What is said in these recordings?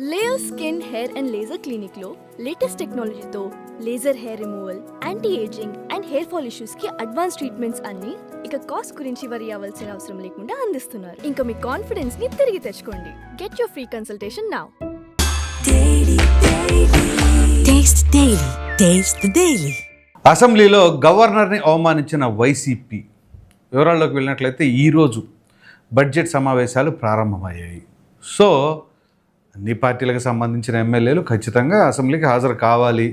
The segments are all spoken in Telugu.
Layer skin hair and laser క్లినిక్లో latest టెక్నాలజీతో laser hair removal anti ageing and hair fall ఇష్యూస్కి advance treatments అన్ని ఇక కాస్ట్ గురించి వరి అవ్వాల్సిన అవసరం లేకుండా అందిస్తున్నారు. ఇంకా మీ కాన్ఫిడెన్స్ని తిరిగి తెచ్చుకోండి. Get your free consultation now the Daily. అసెంబ్లీలో గవర్నర్ని అవమానించిన వైసీపీ. వివరాల్లోకి వెళ్ళినట్లయితే ఈరోజు బడ్జెట్ సమావేశాలు ప్రారంభమయ్యాయి. సో అన్ని పార్టీలకు సంబంధించిన ఎమ్మెల్యేలు ఖచ్చితంగా అసెంబ్లీకి హాజరు కావాలి.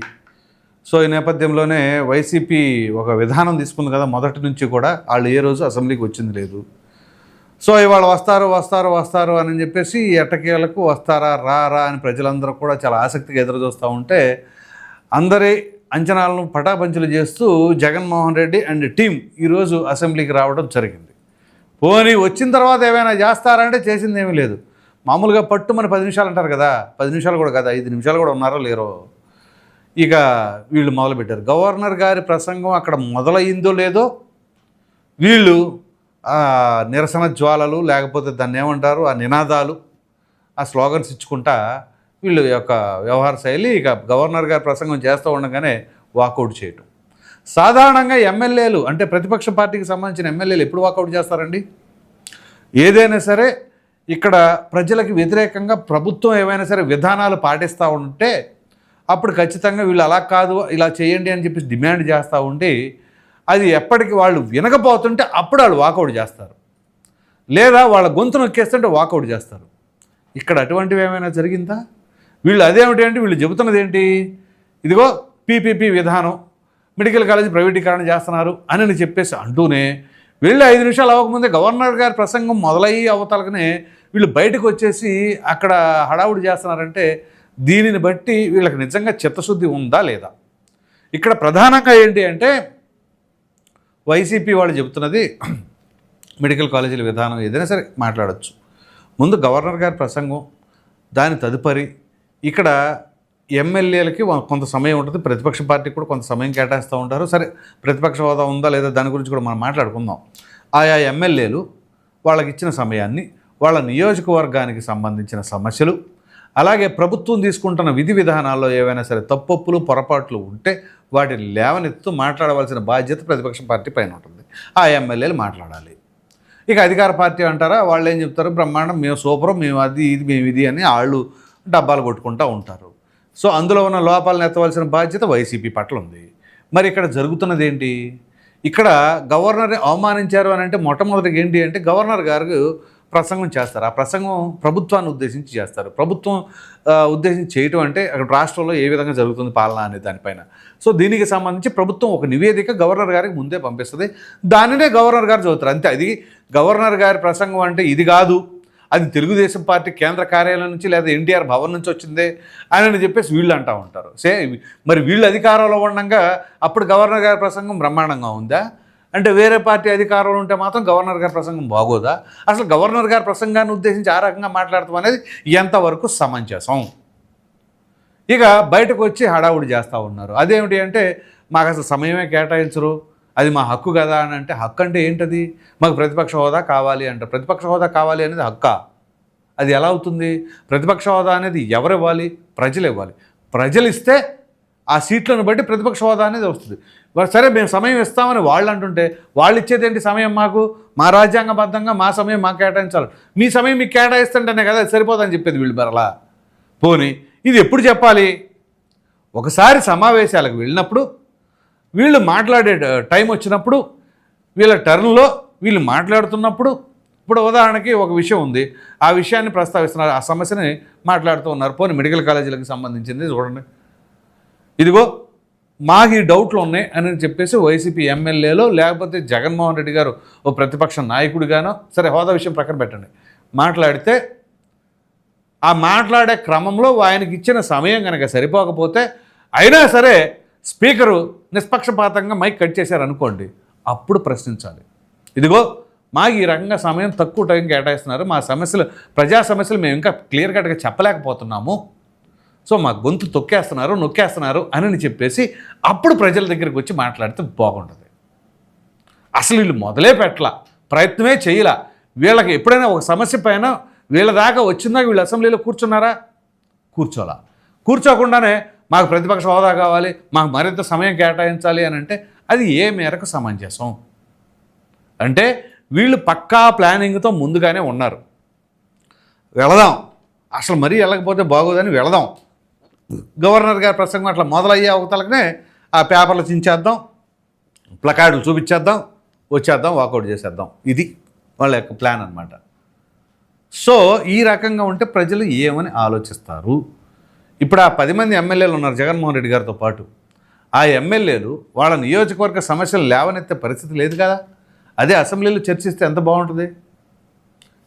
సో ఈ నేపథ్యంలోనే వైసీపీ ఒక విధానం తీసుకుంది కదా మొదటి నుంచి కూడా వాళ్ళు ఏ రోజు అసెంబ్లీకి వచ్చింది లేదు. సో ఇవాళ వస్తారు వస్తారు వస్తారు అని చెప్పేసి ఎట్టకేలకు వస్తారా రారా అని ప్రజలందరూ కూడా చాలా ఆసక్తిగా ఎదురు చూస్తూ ఉంటే అందరి అంచనాలను పటాపంచలు చేస్తూ జగన్మోహన్ రెడ్డి అండ్ టీం ఈరోజు అసెంబ్లీకి రావడం జరిగింది. పోనీ వచ్చిన తర్వాత ఏమైనా చేస్తారంటే చేసింది ఏమీ లేదు. మామూలుగా పట్టు మన పది నిమిషాలు అంటారు కదా పది నిమిషాలు కూడా కదా ఐదు నిమిషాలు కూడా ఉన్నారో లేరో. ఇక వీళ్ళు మొదలుపెట్టారు. గవర్నర్ గారి ప్రసంగం అక్కడ మొదలయ్యిందో లేదో వీళ్ళు నిరసన జ్వాలలు లేకపోతే దాన్ని ఏమంటారు ఆ నినాదాలు ఆ స్లోగన్స్ ఇచ్చుకుంటా వీళ్ళు యొక్క వ్యవహార శైలి ఇక గవర్నర్ గారి ప్రసంగం చేస్తూ ఉండగానే వాకౌట్ చేయటం. సాధారణంగా ఎమ్మెల్యేలు అంటే ప్రతిపక్ష పార్టీకి సంబంధించిన ఎమ్మెల్యేలు ఎప్పుడు వాకౌట్ చేస్తారండి? ఏదైనా సరే ఇక్కడ ప్రజలకు వ్యతిరేకంగా ప్రభుత్వం ఏమైనా సరే విధానాలు పాటిస్తూ ఉంటే అప్పుడు ఖచ్చితంగా వీళ్ళు అలా కాదు ఇలా చేయండి అని చెప్పి డిమాండ్ చేస్తూ ఉంటే అది ఎప్పటికి వాళ్ళు వినకపోతుంటే అప్పుడు వాళ్ళు వాకౌట్ చేస్తారు. లేదా వాళ్ళ గొంతు నొక్కేస్తుంటే వాకౌట్ చేస్తారు. ఇక్కడ అటువంటివి ఏమైనా జరిగిందా? వీళ్ళు అదేమిటి అంటే వీళ్ళు చెబుతున్నది ఏంటి ఇదిగో పీపీపీ విధానం మెడికల్ కాలేజ్ ప్రైవేటీకరణ చేస్తున్నారు అని చెప్పేసి అంటూనే వెళ్ళి ఐదు నిమిషాలు అవ్వకముందే గవర్నర్ గారి ప్రసంగం మొదలయ్యి అవతలకనే వీళ్ళు బయటకు వచ్చేసి అక్కడ హడావుడి చేస్తున్నారంటే దీనిని బట్టి వీళ్ళకి నిజంగా చిత్తశుద్ధి ఉందా లేదా? ఇక్కడ ప్రధానంగా ఏంటి అంటే వైసీపీ వాళ్ళు చెబుతున్నది మెడికల్ కాలేజీల విధానం ఏదైనా సరే మాట్లాడచ్చు. ముందు గవర్నర్ గారి ప్రసంగం దాని తదుపరి ఇక్కడ ఎమ్మెల్యేలకి కొంత సమయం ఉంటుంది ప్రతిపక్ష పార్టీకి కూడా కొంత సమయం కేటాయిస్తూ ఉంటారు. సరే ప్రతిపక్ష హోదా ఉందా లేదా దాని గురించి కూడా మనం మాట్లాడుకుందాం. ఆయా ఎమ్మెల్యేలు వాళ్ళకి ఇచ్చిన సమయాన్ని వాళ్ళ నియోజకవర్గానికి సంబంధించిన సమస్యలు అలాగే ప్రభుత్వం తీసుకుంటున్న విధి విధానాల్లో ఏవైనా సరే తప్పొప్పులు పొరపాట్లు ఉంటే వాటిని లేవనెత్తు మాట్లాడవలసిన బాధ్యత ప్రతిపక్ష పార్టీ పైన ఉంటుంది. ఆ ఎమ్మెల్యేలు మాట్లాడాలి. ఇక అధికార పార్టీ అంటారా? వాళ్ళు ఏం చెప్తారు? బ్రహ్మాండం మేము సూపర్ మేము అది ఇది మేము ఇది అని వాళ్ళు డబ్బాలు కొట్టుకుంటూ ఉంటారు. సో అందులో ఉన్న లోపాలను ఎత్తవలసిన బాధ్యత వైసీపీ పట్ల ఉంది. మరి ఇక్కడ జరుగుతున్నది ఏంటి? ఇక్కడ గవర్నర్ని అవమానించారు అని అంటే మొట్టమొదటిగా ఏంటి అంటే గవర్నర్ గారు ప్రసంగం చేస్తారు. ఆ ప్రసంగం ప్రభుత్వాన్ని ఉద్దేశించి చేస్తారు. ప్రభుత్వం ఉద్దేశించి చేయటం అంటే అక్కడ రాష్ట్రంలో ఏ విధంగా జరుగుతుంది పాలన అనే దానిపైన. సో దీనికి సంబంధించి ప్రభుత్వం ఒక నివేదిక గవర్నర్ గారికి ముందే పంపిస్తుంది. దానినే గవర్నర్ గారు చదువుతారు. అంతే. అది గవర్నర్ గారి ప్రసంగం అంటే ఇది కాదు. అది తెలుగుదేశం పార్టీ కేంద్ర కార్యాలయం నుంచి లేదా ఎన్టీఆర్ భవన్ నుంచి వచ్చిందే అని చెప్పేసి వీళ్ళు అంటూ ఉంటారు. సే మరి వీళ్ళు అధికారంలో ఉండగా అప్పుడు గవర్నర్ గారి ప్రసంగం బ్రహ్మాండంగా ఉందా? అంటే వేరే పార్టీ అధికారంలో ఉంటే మాత్రం గవర్నర్ గారి ప్రసంగం బాగోదా? అసలు గవర్నర్ గారి ప్రసంగాన్ని ఉద్దేశించి ఆ రకంగా మాట్లాడటం అనేది ఎంతవరకు సమంజసం? ఇక బయటకు వచ్చి హడావుడి చేస్తూ ఉన్నారు. అదేమిటి అంటే మాకు అసలు సమయమే కేటాయించరు. అది మా హక్కు కదా అని అంటే హక్కు అంటే ఏంటది? మాకు ప్రతిపక్ష హోదా కావాలి అంట. ప్రతిపక్ష హోదా కావాలి అనేది హక్కా? అది ఎలా అవుతుంది? ప్రతిపక్ష హోదా అనేది ఎవరు ఇవ్వాలి? ప్రజలు ఇవ్వాలి. ప్రజలు ఇస్తే ఆ సీట్లను బట్టి ప్రతిపక్ష హోదా అనేది వస్తుంది. సరే మేము సమయం ఇస్తామని వాళ్ళు అంటుంటే వాళ్ళు ఇచ్చేది ఏంటి సమయం మాకు? మా రాజ్యాంగబద్ధంగా మా సమయం మాకు కేటాయించాలి. మీ సమయం మీకు కేటాయిస్తుంటేనే కదా అది సరిపోదని చెప్పేది వీళ్ళు మరలా. పోనీ ఇది ఎప్పుడు చెప్పాలి? ఒకసారి సమావేశాలకు వెళ్ళినప్పుడు వీళ్ళు మాట్లాడే టైం వచ్చినప్పుడు వీళ్ళ టర్న్లో వీళ్ళు మాట్లాడుతున్నప్పుడు ఇప్పుడు ఉదాహరణకి ఒక విషయం ఉంది. ఆ విషయాన్ని ప్రస్తావిస్తున్నారు. ఆ సమస్యని మాట్లాడుతూ ఉన్నారు. పోనీ మెడికల్ కాలేజీలకు సంబంధించింది చూడండి. ఇదిగో మాకు ఈ డౌట్లు ఉన్నాయి అని చెప్పేసి వైసీపీ ఎమ్మెల్యేలో లేకపోతే జగన్మోహన్ రెడ్డి గారు ఓ ప్రతిపక్ష నాయకుడిగానో సరే హోదా విషయం ప్రక్కన పెట్టండి. మాట్లాడితే ఆ మాట్లాడే క్రమంలో ఆయనకి ఇచ్చిన సమయం కనుక సరిపోకపోతే అయినా సరే స్పీకరు నిష్పక్షపాతంగా మైక్ కట్ చేశారు అనుకోండి అప్పుడు ప్రశ్నించాలి. ఇదిగో మాకు ఈ రకంగా సమయం తక్కువ టైం కేటాయిస్తున్నారు మా సమస్యలు ప్రజా సమస్యలు మేము ఇంకా క్లియర్ కట్గా చెప్పలేకపోతున్నాము. సో మా గొంతు తొక్కేస్తున్నారు నొక్కేస్తున్నారు అని చెప్పేసి అప్పుడు ప్రజల దగ్గరికి వచ్చి మాట్లాడితే బాగుంటుంది అసలు వీళ్ళు మొదలే పెట్టలా ప్రయత్నమే చేయలా. వీళ్ళకి ఎప్పుడైనా ఒక సమస్య పైన వీళ్ళ దాకా వచ్చిందా వీళ్ళు అసెంబ్లీలో కూర్చున్నారా? కూర్చోలా. కూర్చోకుండానే మాకు ప్రతిపక్ష హోదా కావాలి మాకు మరింత సమయం కేటాయించాలి అని అంటే అది ఏ మేరకు సమంజసం? అంటే వీళ్ళు పక్కా ప్లానింగ్తో ముందుగానే ఉన్నారు. వెళదాం. అసలు మరీ వెళ్ళకపోతే బాగోదని వెళదాం. గవర్నర్ గారి ప్రసంగం అట్లా మొదలయ్యే అవతలకనే ఆ పేపర్లు చించేద్దాం ప్లకార్డులు చూపించేద్దాం వచ్చేద్దాం వాకౌట్ చేసేద్దాం. ఇది వాళ్ళ యొక్క ప్లాన్ అనమాట సో ఈ రకంగా ఉంటే ప్రజలు ఏమని ఆలోచిస్తారు? ఇప్పుడు ఆ పది మంది ఎమ్మెల్యేలు ఉన్నారు జగన్మోహన్ రెడ్డి గారితో పాటు. ఆ ఎమ్మెల్యేలు వాళ్ళ నియోజకవర్గ సమస్యలు లేవనెత్తే పరిస్థితి లేదు కదా? అదే అసెంబ్లీలో చర్చిస్తే ఎంత బాగుంటుంది?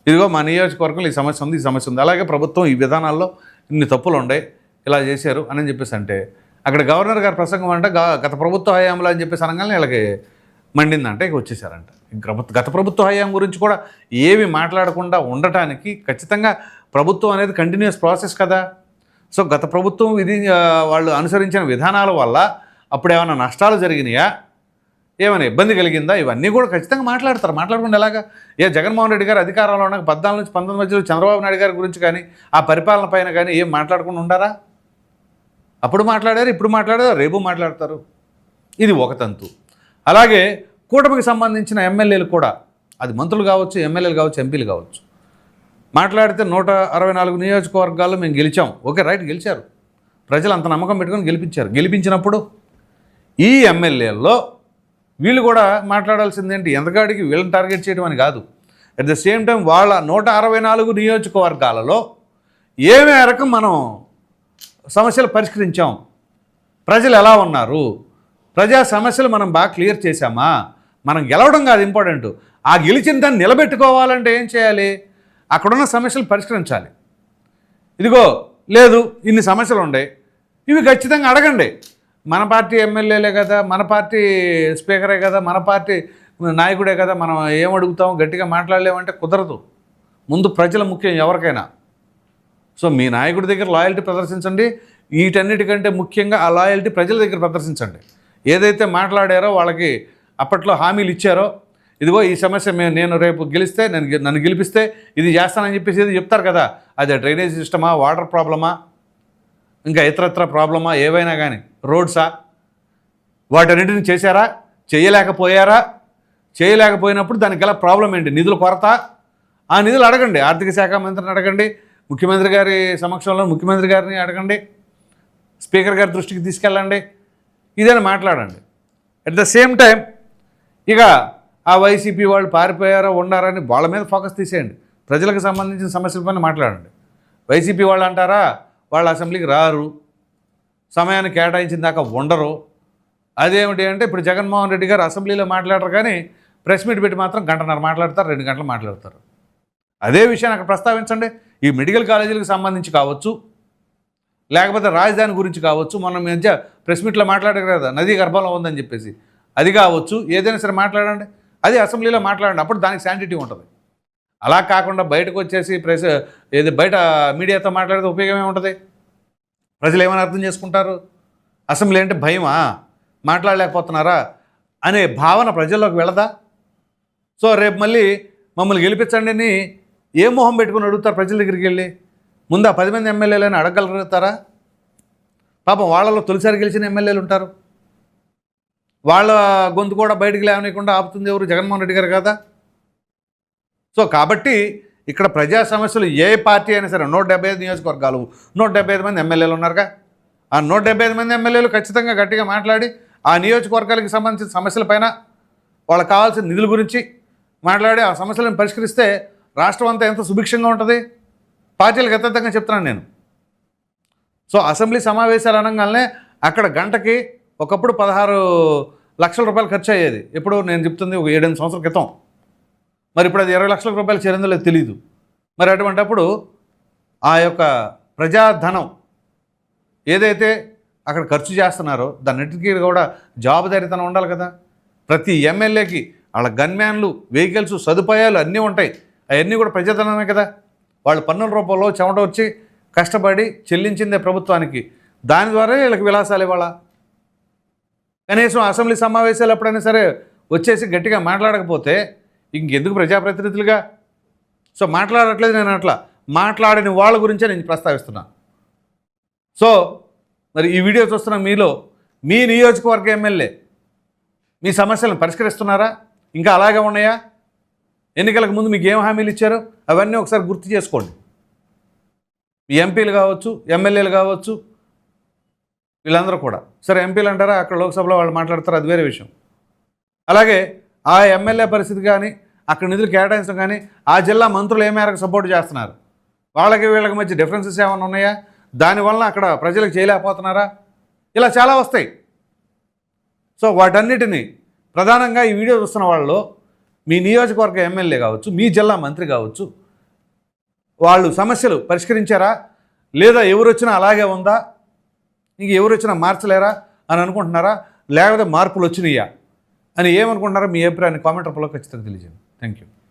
ఇదిగో మా నియోజకవర్గంలో ఈ సమస్య ఉంది ఈ సమస్య ఉంది. అలాగే ప్రభుత్వం ఈ విధానాల్లో ఇన్ని తప్పులు ఉన్నాయి ఇలా చేశారు అని చెప్పేసి అంటే అక్కడ గవర్నర్ గారి ప్రసంగం అంటే గత ప్రభుత్వ హయాంలో అని చెప్పేసి అనగానే వీళ్ళకి మండిందంటే ఇక వచ్చేసారంట. గత గత ప్రభుత్వ హయాం గురించి కూడా ఏమి మాట్లాడకుండా ఉండటానికి ఖచ్చితంగా ప్రభుత్వం అనేది కంటిన్యూస్ ప్రాసెస్ కదా? సో గత ప్రభుత్వం ఇది వాళ్ళు అనుసరించిన విధానాల వల్ల అప్పుడు ఏమైనా నష్టాలు జరిగినాయా? ఏమైనా ఇబ్బంది కలిగిందా? ఇవన్నీ కూడా ఖచ్చితంగా మాట్లాడతారు. మాట్లాడకుండా ఎలాగా? ఏ జగన్మోహన్ రెడ్డి గారు అధికారంలో ఉన్న పద్నాలుగు నుంచి పంతొమ్మిది మధ్యలో చంద్రబాబు నాయుడు గారి గురించి కానీ ఆ పరిపాలన పైన కానీ ఏం మాట్లాడకుండా ఉండారా? అప్పుడు మాట్లాడారు ఇప్పుడు మాట్లాడారు? రేపు మాట్లాడతారు. ఇది ఒక తంతు. అలాగే కూటమికి సంబంధించిన ఎమ్మెల్యేలు కూడా అది మంత్రులు కావచ్చు ఎమ్మెల్యేలు కావచ్చు ఎంపీలు కావచ్చు మాట్లాడితే నూట అరవై నాలుగు నియోజకవర్గాల్లో మేము గెలిచాం. ఓకే రైట్ గెలిచారు. ప్రజలు అంత నమ్మకం పెట్టుకొని గెలిపించారు. గెలిపించినప్పుడు ఈ ఎమ్మెల్యేల్లో వీళ్ళు కూడా మాట్లాడాల్సిందేంటి ఎంతకాడికి వీళ్ళని టార్గెట్ చేయడం అని కాదు. అట్ ద సేమ్ టైం వాళ్ళ నూట అరవై నాలుగు నియోజకవర్గాలలో ఏ మేరకు మనం సమస్యలు పరిష్కరించాం? ప్రజలు ఎలా ఉన్నారు? ప్రజా సమస్యలు మనం బాగా క్లియర్ చేశామా? మనం గెలవడం కాదు ఇంపార్టెంట్. ఆ గెలిచిన దాన్ని నిలబెట్టుకోవాలంటే ఏం చేయాలి? అక్కడున్న సమస్యలు పరిష్కరించాలి. ఇదిగో లేదు ఇన్ని సమస్యలు ఉన్నాయి ఇవి ఖచ్చితంగా అడగండి. మన పార్టీ ఎమ్మెల్యేలే కదా మన పార్టీ స్పీకరే కదా మన పార్టీ నాయకుడే కదా మనం ఏం అడుగుతాం గట్టిగా మాట్లాడలేమంటే కుదరదు. ముందు ప్రజల ముఖ్యం ఎవరికైనా. సో మీ నాయకుడి దగ్గర లాయల్టీ ప్రదర్శించండి. వీటన్నిటికంటే ముఖ్యంగా ఆ లాయల్టీ ప్రజల దగ్గర ప్రదర్శించండి. ఏదైతే మాట్లాడారో వాళ్ళకి అప్పట్లో హామీలు ఇచ్చారో ఇదిగో ఈ సమస్య మేము నేను రేపు గెలిస్తే నేను నన్ను గెలిపిస్తే ఇది చేస్తానని చెప్పేసి ఇది చెప్తారు కదా. అది డ్రైనేజ్ సిస్టమా వాటర్ ప్రాబ్లమా ఇంకా ఇతరత్ర ప్రాబ్లమా ఏవైనా కానీ రోడ్సా? వాటన్నిటిని చేశారా? చేయలేకపోయారా? చేయలేకపోయినప్పుడు దానికి గల ప్రాబ్లం ఏంటి? నిధుల కొరత? ఆ నిధులు అడగండి. ఆర్థిక శాఖ మంత్రిని అడగండి. ముఖ్యమంత్రి గారి సమక్షంలో ముఖ్యమంత్రి గారిని అడగండి. స్పీకర్ గారి దృష్టికి తీసుకెళ్ళండి. ఇదని మాట్లాడండి. అట్ ద సేమ్ టైం ఇక ఆ వైసీపీ వాళ్ళు పారిపోయారో ఉన్నారని వాళ్ళ మీద ఫోకస్ తీసేయండి. ప్రజలకు సంబంధించిన సమస్యలపైన మాట్లాడండి. వైసీపీ వాళ్ళు అంటారా వాళ్ళు అసెంబ్లీకి రారు సమయాన్ని కేటాయించిన దాకా ఉండరు. అదేమిటి అంటే ఇప్పుడు జగన్మోహన్ రెడ్డి గారు అసెంబ్లీలో మాట్లాడరు కానీ ప్రెస్ మీట్ పెట్టి మాత్రం గంటన్నర మాట్లాడతారు రెండు గంటలు మాట్లాడతారు. అదే విషయాన్ని అక్కడ ప్రస్తావించండి. ఈ మెడికల్ కాలేజీలకు సంబంధించి కావచ్చు లేకపోతే రాజధాని గురించి కావచ్చు మనం మధ్య ప్రెస్ మీట్లో మాట్లాడగలదా నదీ గర్భంలో ఉందని చెప్పేసి. అది కావచ్చు ఏదైనా సరే మాట్లాడండి. అది అసెంబ్లీలో మాట్లాడండి అప్పుడు దానికి శాంటిటీ ఉంటుంది. అలా కాకుండా బయటకు వచ్చేసి ప్రెస్ ఏది బయట మీడియాతో మాట్లాడితే ఉపయోగం ఉంటుంది ప్రజలు ఏమైనా అర్థం చేసుకుంటారు? అసెంబ్లీ అంటే భయమా? మాట్లాడలేకపోతున్నారా? అనే భావన ప్రజల్లోకి వెళ్ళదా సో రేపు మళ్ళీ మమ్మల్ని గెలిపించండి అని ఏ మొహం పెట్టుకుని అడుగుతారు ప్రజల దగ్గరికి వెళ్ళి? ముందు ఆ పది మంది ఎమ్మెల్యేలని అడగలుగుతారా పాపం వాళ్ళలో తొలిసారి గెలిచిన ఎమ్మెల్యేలు ఉంటారు. వాళ్ళ గొంతు కూడా బయటికి లేవనీయకుండా ఆపుతుంది ఎవరు? జగన్మోహన్ రెడ్డి గారు కదా. సో కాబట్టి ఇక్కడ ప్రజా సమస్యలు ఏ పార్టీ అయినా సరే నూట డెబ్బై ఐదు నియోజకవర్గాలు నూట డెబ్బై ఐదు మంది ఎమ్మెల్యేలు ఉన్నారుగా. ఆ నూట డెబ్బై ఐదు మంది ఎమ్మెల్యేలు ఖచ్చితంగా గట్టిగా మాట్లాడి ఆ నియోజకవర్గాలకు సంబంధించిన సమస్యలపైన వాళ్ళకి కావాల్సిన నిధుల గురించి మాట్లాడి ఆ సమస్యలను పరిష్కరిస్తే రాష్ట్రం అంతా ఎంత సుభిక్షంగా ఉంటుంది? పార్టీలకు అత్యంతంగా చెప్తున్నాను నేను. సో అసెంబ్లీ సమావేశాలు అనగానే అక్కడ గంటకి ఒకప్పుడు పదహారు లక్షల రూపాయలు ఖర్చు అయ్యేది ఎప్పుడు నేను చెప్తుంది ఒక ఏడెనిమిది సంవత్సరాల క్రితం. మరి ఇప్పుడు అది ఇరవై లక్షల రూపాయలు చేరిందో లేదు తెలియదు మరి అటువంటిప్పుడు ఆ యొక్క ప్రజాధనం ఏదైతే అక్కడ ఖర్చు చేస్తున్నారో దాన్నిటికీ కూడా జవాబుదారీతనం ఉండాలి కదా. ప్రతి ఎమ్మెల్యేకి వాళ్ళ గన్మ్యాన్లు వెహికల్స్ సదుపాయాలు అన్నీ ఉంటాయి. అవన్నీ కూడా ప్రజాధనమే కదా. వాళ్ళు పన్నుల రూపంలో చెమట వచ్చి కష్టపడి చెల్లించిందే ప్రభుత్వానికి. దాని ద్వారా వీళ్ళకి విలాసాలు ఇవ్వాలా? కనీసం అసెంబ్లీ సమావేశాలు ఎప్పుడైనా సరే వచ్చేసి గట్టిగా మాట్లాడకపోతే ఇంకెందుకు ప్రజాప్రతినిధులుగా? సో మాట్లాడట్లేదు నేను అట్లా. మాట్లాడని వాళ్ళ గురించే నేను ప్రస్తావిస్తున్నా. సో మరి ఈ వీడియో చూస్తున్న మీలో మీ నియోజకవర్గ ఎమ్మెల్యే మీ సమస్యలను పరిష్కరిస్తున్నారా? ఇంకా అలాగే ఉన్నాయా? ఎన్నికలకు ముందు మీకు ఏం హామీలు ఇచ్చారో? అవన్నీ ఒకసారి గుర్తు చేసుకోండి. మీ ఎంపీలు కావచ్చు ఎమ్మెల్యేలు కావచ్చు వీళ్ళందరూ కూడా. సరే ఎంపీలు అంటారా? అక్కడ లోక్సభలో వాళ్ళు మాట్లాడతారు అది వేరే విషయం. అలాగే ఆ ఎమ్మెల్యే పరిస్థితి కానీ అక్కడ నిధులు కేటాయించడం కానీ ఆ జిల్లా మంత్రులు ఏ మేరకు సపోర్ట్ చేస్తున్నారు? వాళ్ళకి వీళ్ళకి మధ్య డిఫరెన్సెస్ ఏమైనా ఉన్నాయా? దానివల్ల అక్కడ ప్రజలకు చేయలేకపోతున్నారా? ఇలా చాలా వస్తాయి. సో వాటన్నిటిని ప్రధానంగా ఈ వీడియో చూస్తున్న వాళ్ళు మీ నియోజకవర్గ ఎమ్మెల్యే కావచ్చు మీ జిల్లా మంత్రి కావచ్చు వాళ్ళు సమస్యలు పరిష్కరించారా? లేదా ఎవరు వచ్చినా అలాగే ఉందా? ఇంక ఎవరు వచ్చినా మార్చలేరా అని అనుకుంటున్నారా? లేకపోతే మార్పులు వచ్చినాయా అని ఏమనుకుంటున్నారా మీ అభిప్రాయాన్ని కామెంట్ రూపంలో ఖచ్చితంగా తెలియజేయండి. Thank you